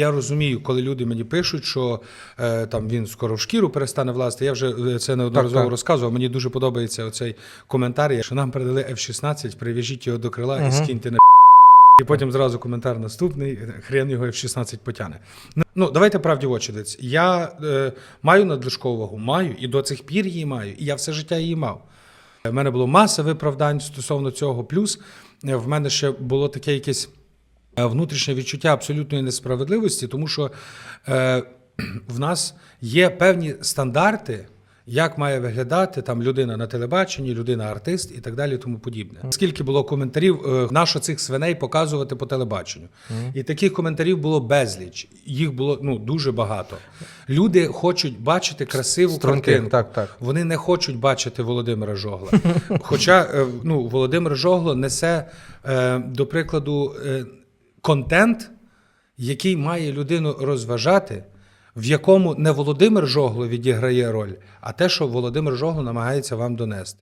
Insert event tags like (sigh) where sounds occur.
Я розумію, коли люди мені пишуть, що е, там він скоро в шкіру перестане влазити. Я вже е, це неодноразово Так, розказував. Мені дуже подобається оцей коментар, що нам передали F-16, прив'яжіть його до крила і скиньте на і потім зразу коментар наступний. Хрен його F-16 потягне. Ну, давайте правді в очі дивіться. Я е, маю надлишкову вагу, маю, і до цих пір її маю, і я все життя її мав. В мене було маса виправдань стосовно цього. Плюс е, в мене ще було таке якесь внутрішнє відчуття абсолютної несправедливості, тому що е, в нас є певні стандарти. Як має виглядати там людина на телебаченні, людина артист і так далі, тому подібне. Скільки було коментарів, е, на що цих свиней показувати по телебаченню? І таких коментарів було безліч. Їх було ну дуже багато. Люди хочуть бачити красиву Струнки, картинку. так, так. Вони не хочуть бачити Володимира Жогла. (laughs) Хоча е, ну, Володимир Жогло несе, е, до прикладу, е, контент, який має людину розважати, в якому не Володимир Жогло відіграє роль, а те, що Володимир Жогло намагається вам донести.